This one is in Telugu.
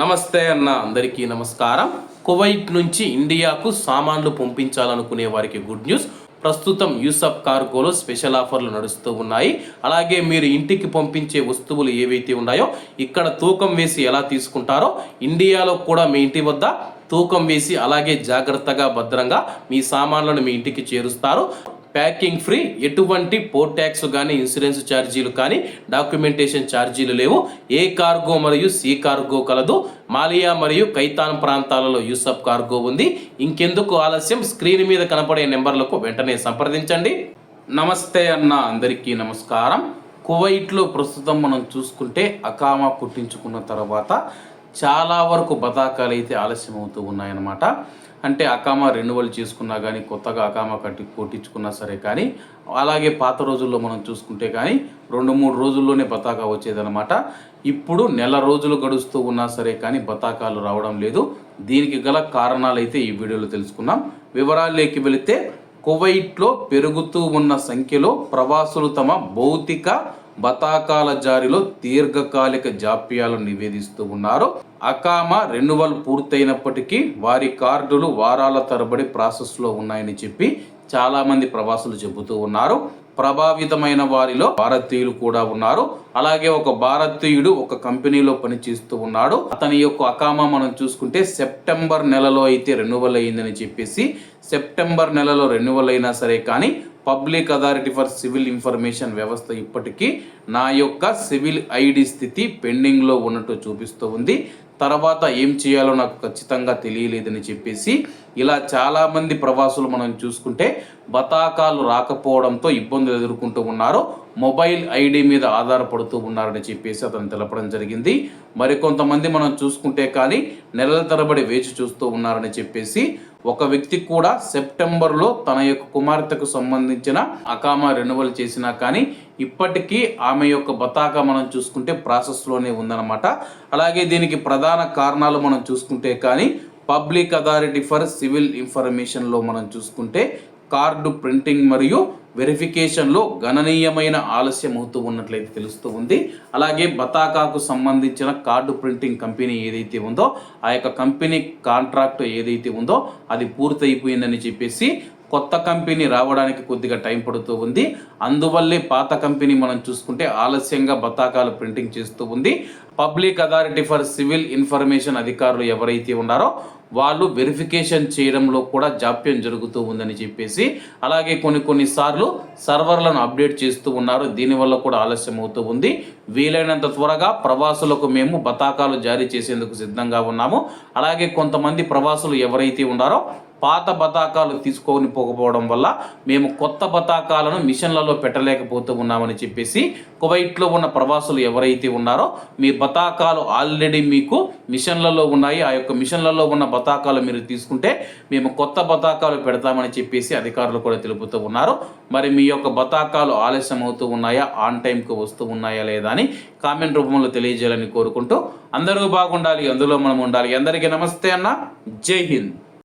నమస్తే అన్న అందరికీ నమస్కారం. కువైట్ నుంచి ఇండియాకు సామాన్లు పంపించాలనుకునే వారికి గుడ్ న్యూస్. ప్రస్తుతం యూసఫ్ కార్గోలో స్పెషల్ ఆఫర్లు నడుస్తూ ఉన్నాయి. అలాగే మీరు ఇంటికి పంపించే వస్తువులు ఏవైతే ఉన్నాయో ఇక్కడ తూకం వేసి ఎలా తీసుకుంటారో ఇండియాలో కూడా మీ ఇంటి వద్ద తూకం వేసి అలాగే జాగ్రత్తగా భద్రంగా మీ సామాన్లను మీ ఇంటికి చేరుస్తారు. Packing free. ఎటువంటి పోర్ట్ ట్యాక్స్ కానీ ఇన్సూరెన్స్ ఛార్జీలు కానీ డాక్యుమెంటేషన్ ఛార్జీలు లేవు. ఏ కార్గో మరియు సి కార్గో కలదు. మాలియా మరియు కైతాన్ ప్రాంతాలలో యూసఫ్ కార్గో ఉంది. ఇంకెందుకు ఆలస్యం? స్క్రీన్ మీద కనపడే నెంబర్లకు వెంటనే సంప్రదించండి. నమస్తే అన్న అందరికీ నమస్కారం. కువైట్లో ప్రస్తుతం మనం చూసుకుంటే అకామా కుట్టించుకున్న తర్వాత చాలా వరకు బతాకాలు అయితే ఆలస్యం అవుతూ ఉన్నాయన్నమాట. అంటే అకామా రెన్యువల్ చేసుకున్నా కానీ కొత్తగా అకామా కట్టి కొట్టించుకున్నా సరే కానీ అలాగే పాత రోజుల్లో మనం చూసుకుంటే కానీ రెండు మూడు రోజుల్లోనే బతాకా వచ్చేదన్నమాట. ఇప్పుడు నెల రోజులు గడుస్తూ ఉన్నా సరే కానీ బతాకాలు రావడం లేదు. దీనికి గల కారణాలు అయితే ఈ వీడియోలో తెలుసుకున్నాం వివరాల్లోకి వెళితే కువైట్లో పెరుగుతూ ఉన్న సంఖ్యలో ప్రవాసులు తమ భౌతిక బతాకాల జారీలో దీర్ఘకాలిక జాప్యాలు నివేదిస్తూ ఉన్నారు. అకామా రెన్యువల్ పూర్తయినప్పటికీ వారి కార్డులు వారాల తరబడి ప్రాసెస్లో ఉన్నాయని చెప్పి చాలామంది ప్రవాసులు చెబుతూ ఉన్నారు. ప్రభావితమైన వారిలో భారతీయులు కూడా ఉన్నారు. అలాగే ఒక భారతీయుడు ఒక కంపెనీలో పనిచేస్తూ ఉన్నాడు. అతని యొక్క అకామా మనం చూసుకుంటే సెప్టెంబర్ నెలలో అయితే రెన్యువల్ అయ్యిందని చెప్పేసి సెప్టెంబర్ నెలలో రెన్యువల్ అయినా సరే కానీ public authority for civil information వ్యవస్థ ఇప్పటికీ నా యొక్క సివిల్ ఐడి స్థితి పెండింగ్లో ఉన్నట్టు చూపిస్తూ ఉంది. తర్వాత ఏం చేయాలో నాకు ఖచ్చితంగా తెలియలేదని చెప్పేసి ఇలా చాలామంది ప్రవాసులు మనం చూసుకుంటే బతాకాలు రాకపోవడంతో ఇబ్బందులు ఎదుర్కొంటూ ఉన్నారు. మొబైల్ ఐడి మీద ఆధారపడుతూ ఉన్నారని చెప్పేసి అతను తెలపడం జరిగింది. మరికొంతమంది మనం చూసుకుంటే కానీ నెలల తరబడి వేచి చూస్తూ ఉన్నారని చెప్పేసి ఒక వ్యక్తి కూడా సెప్టెంబర్లో తన యొక్క కుమార్తెకు సంబంధించిన అకామా రెన్యువల్ చేసినా కానీ ఇప్పటికీ ఆమె యొక్క బతాక మనం చూసుకుంటే ప్రాసెస్లోనే ఉందన్నమాట. అలాగే దీనికి ప్రధాన కారణాలు మనం చూసుకుంటే కానీ పబ్లిక్ అథారిటీ ఫర్ సివిల్ ఇన్ఫర్మేషన్లో మనం చూసుకుంటే కార్డు ప్రింటింగ్ మరియు వెరిఫికేషన్లో గణనీయమైన ఆలస్యం అవుతూ ఉన్నట్లయితే తెలుస్తూ ఉంది. అలాగే బతాకాకు సంబంధించిన కార్డు ప్రింటింగ్ కంపెనీ ఏదైతే ఉందో ఆ యొక్క కంపెనీ కాంట్రాక్ట్ ఏదైతే ఉందో అది పూర్తయిపోయిందని చెప్పేసి కొత్త కంపెనీ రావడానికి కొద్దిగా టైం పడుతూ ఉంది. అందువల్లే పాత కంపెనీ మనం చూసుకుంటే ఆలస్యంగా బతాకాలు ప్రింటింగ్ చేస్తూ ఉంది. Public authority for civil information అధికారులు ఎవరైతే ఉన్నారో వాళ్ళు వెరిఫికేషన్ చేయడంలో కూడా జాప్యం జరుగుతూ ఉందని చెప్పేసి అలాగే కొన్ని కొన్నిసార్లు సర్వర్లను అప్డేట్ చేస్తూ ఉన్నారు. దీనివల్ల కూడా ఆలస్యం అవుతూ ఉంది. వీలైనంత త్వరగా ప్రవాసులకు మేము బతాకాలు జారీ చేసేందుకు సిద్ధంగా ఉన్నాము. అలాగే కొంతమంది ప్రవాసులు ఎవరైతే ఉన్నారో పాత బతాకాలు తీసుకొని పోకపోవడం వల్ల మేము కొత్త బతాకాలను మిషన్లలో పెట్టలేకపోతూ ఉన్నామని చెప్పేసి కువైట్లో ఉన్న ప్రవాసులు ఎవరైతే ఉన్నారో మీ బతాకాలు ఆల్రెడీ మీకు మిషన్లలో ఉన్నాయి. ఆ యొక్క మిషన్లలో ఉన్న బతాకాలు మీరు తీసుకుంటే మేము కొత్త బతాకాలు పెడతామని చెప్పేసి అధికారులు కూడా తెలుపుతూ ఉన్నారు. మరి మీ యొక్క బతాకాలు ఆలస్యం అవుతూ ఉన్నాయా? ఆన్ టైంకి వస్తూ ఉన్నాయా లేదా అని కామెంట్ రూపంలో తెలియజేయాలని కోరుకుంటూ అందరూ బాగుండాలి అందులో మనం ఉండాలి అందరికీ నమస్తే అన్న. జై హింద్.